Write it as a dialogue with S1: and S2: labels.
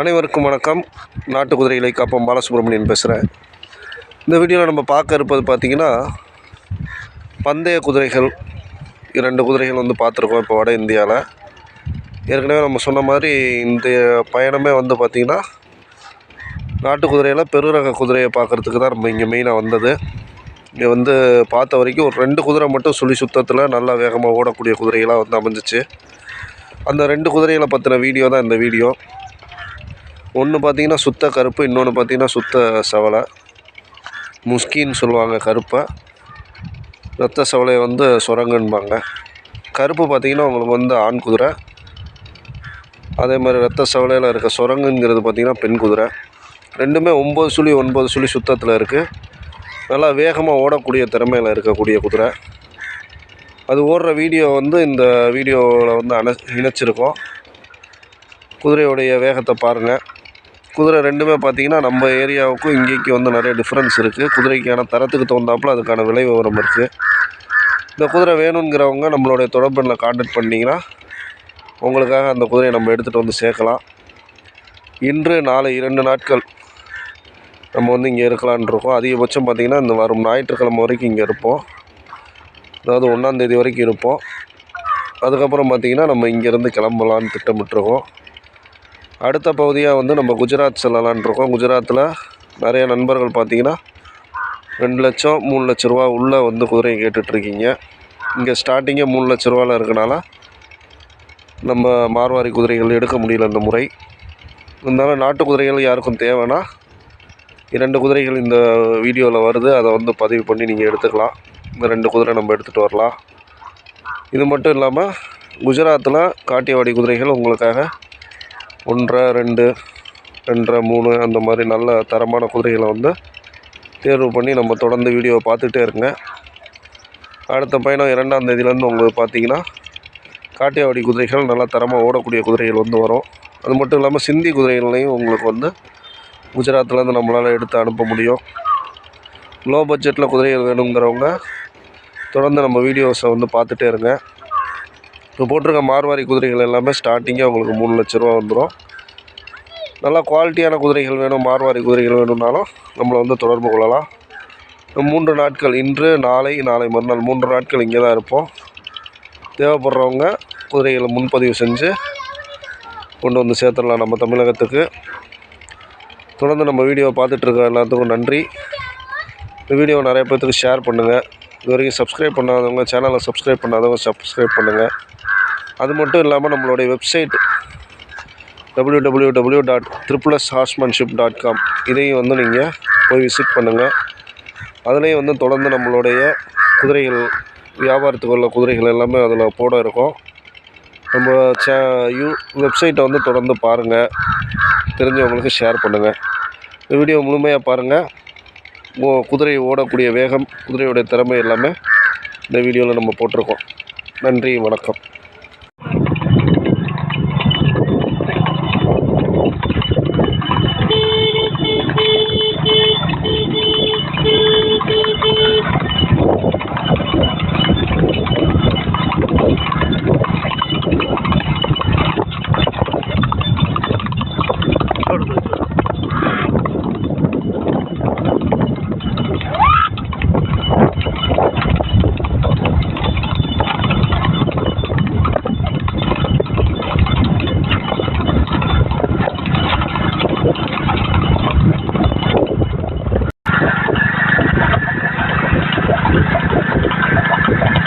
S1: அனைவருக்கும் வணக்கம். நாட்டு குதிரைகளை காப்போம். பாலசுப்ரமணியன் பேசுகிறேன் இந்த வீடியோவில் நம்ம பார்க்க இருப்பது பார்த்திங்கன்னா பந்தய குதிரைகள் இரண்டு குதிரைகள் வந்து பார்த்துருக்கோம் இப்போ வட இந்தியாவில் ஏற்கனவே நம்ம சொன்ன மாதிரி இந்த பயணமே வந்து பார்த்திங்கன்னா நாட்டு குதிரையில் பெருரக குதிரையை பார்க்குறதுக்கு தான் நம்ம இங்கே மெயினாக வந்தது. இங்கே வந்து பார்த்த வரைக்கும் ஒரு ரெண்டு குதிரை மட்டும் சுழி சுத்தத்தில் நல்லா வேகமாக ஓடக்கூடிய குதிரைகளாக வந்து அமைஞ்சிச்சு. அந்த ரெண்டு குதிரைகளை பற்றின வீடியோ தான் இந்த வீடியோ. ஒன்று பார்த்தீங்கன்னா சுத்த கருப்பு இன்னொன்று பார்த்தீங்கன்னா சுத்த சவலை. முஸ்கின்னு சொல்லுவாங்க கருப்பை. ரத்த சவலையை வந்து சுரங்கன்பாங்க. கருப்பு பார்த்திங்கன்னா உங்களுக்கு வந்து ஆண் குதிரை. அதே மாதிரி ரத்த சவலையில் இருக்க சுரங்குங்கிறது பார்த்திங்கன்னா பெண் குதிரை. ரெண்டுமே ஒம்பது சுழி ஒன்பது சுழி சுத்தத்தில் இருக்குது நல்லா வேகமாக ஓடக்கூடிய திறமையில் இருக்கக்கூடிய குதிரை. அது ஓடுற வீடியோ வந்து இந்த வீடியோவில் வந்து அணை இணைச்சிருக்கோம். குதிரையுடைய வேகத்தை பாருங்கள் குதிரை ரெண்டுமே பார்த்தீங்கன்னா நம்ம ஏரியாவுக்கும் இங்கேக்கு வந்து நிறைய டிஃப்ரென்ஸ் இருக்குது குதிரைக்கான தரத்துக்கு தகுந்தாப்பில் அதுக்கான விலை விவரம் இருக்குது இந்த குதிரை வேணுங்கிறவங்க நம்மளுடைய தொடர்பெண்ணில் கான்டாக்ட் பண்ணிங்கன்னா உங்களுக்காக அந்த குதிரையை நம்ம எடுத்துகிட்டு வந்து சேர்க்கலாம். இன்று நாளை இரண்டு நாட்கள் நம்ம வந்து இங்கே இருக்கலான் இருக்கோம். அதிகபட்சம் பார்த்திங்கன்னா இந்த வரும் ஞாயிற்றுக்கிழமை வரைக்கும் இங்கே இருப்போம். அதாவது ஒன்றாந்தேதி வரைக்கும் இருப்போம். அதுக்கப்புறம் பார்த்திங்கன்னா நம்ம இங்கேருந்து கிளம்பலான்னு திட்டமிட்டுருக்கோம். அடுத்த பகுதியாக வந்து நம்ம குஜராத் செல்லலான் இருக்கோம். குஜராத்தில் நிறைய நண்பர்கள் பார்த்திங்கன்னா ரெண்டு லட்சம் மூணு லட்ச ரூபா உள்ளே வந்து குதிரையை கேட்டுட்ருக்கீங்க இங்கே ஸ்டார்டிங்கே மூணு லட்ச ரூபாவில் இருக்கனால நம்ம மார்வாரி குதிரைகள் எடுக்க முடியல இந்த முறை. இருந்தாலும் நாட்டு குதிரைகள் யாருக்கும் தேவைன்னா இரண்டு குதிரைகள் இந்த வீடியோவில் வருது. அதை வந்து பதிவு பண்ணி நீங்கள் எடுத்துக்கலாம். இந்த ரெண்டு குதிரை நம்ம எடுத்துகிட்டு வரலாம். இது மட்டும் இல்லாமல் குஜராத்தில் காட்டியவாடி குதிரைகள் உங்களுக்காக ஒன்றரை ரெண்டு ரெண்டரை மூணு அந்த மாதிரி நல்ல தரமான குதிரைகளை வந்து தேர்வு பண்ணி நம்ம தொடர்ந்து வீடியோவை பார்த்துட்டே இருங்க. அடுத்த பயணம் இரண்டாம் தேதியிலேருந்து உங்களுக்கு பார்த்தீங்கன்னா காட்டியாவடி குதிரைகள் நல்லா தரமாக ஓடக்கூடிய குதிரைகள் வந்து வரும். அது மட்டும் இல்லாமல் சிந்தி குதிரைகள்லையும் உங்களுக்கு வந்து குஜராத்லேருந்து நம்மளால் எடுத்து அனுப்ப முடியும். லோ பட்ஜெட்டில் குதிரைகள் வேணுங்கிறவங்க தொடர்ந்து நம்ம வீடியோஸை வந்து பார்த்துட்டே இருங்க. இப்போ போட்டிருக்க மார்வாரி குதிரைகள் எல்லாமே ஸ்டார்டிங்கே உங்களுக்கு மூணு லட்ச ரூபா வந்துடும் நல்லா குவாலிட்டியான குதிரைகள் வேணும் மார்வாரி குதிரைகள் வேணும்னாலும் நம்மளை வந்து தொடர்பு கொள்ளலாம். மூன்று நாட்கள் இன்று நாளை நாளை மறுநாள் மூன்று நாட்கள் இங்கே தான் இருப்போம். தேவைப்படுறவங்க குதிரைகளை முன்பதிவு செஞ்சு கொண்டு வந்து சேர்த்துடலாம் நம்ம தமிழகத்துக்கு. தொடர்ந்து நம்ம வீடியோவை பார்த்துட்ருக்க எல்லாத்துக்கும் நன்றி. இந்த வீடியோவை நிறைய பேர்த்துக்கு ஷேர் பண்ணுங்கள் இது வரைக்கும் சப்ஸ்கிரைப் பண்ணாதவங்க சேனலை சப்ஸ்கிரைப் பண்ணாதவங்க சப்ஸ்கிரைப் பண்ணுங்கள் அது மட்டும் இல்லாமல் நம்மளுடைய website W W W dot triple S horsemanship dot com இதையும் வந்து நீங்கள் போய் விசிட் பண்ணுங்கள் அதுலேயும் வந்து தொடர்ந்து நம்மளுடைய குதிரைகள் வியாபாரத்துக்கு உள்ள குதிரைகள் எல்லாமே அதில் போட இருக்கும். நம்ம சே யூ வெப்சைட்டை வந்து தொடர்ந்து பாருங்கள் தெரிஞ்சவங்களுக்கு ஷேர் பண்ணுங்கள் இந்த வீடியோ முழுமையாக பாருங்கள் குதிரை ஓடக்கூடிய வேகம் குதிரையோடைய திறமை எல்லாமே இந்த வீடியோவில் நம்ம போட்டிருக்கோம். நன்றி வணக்கம்.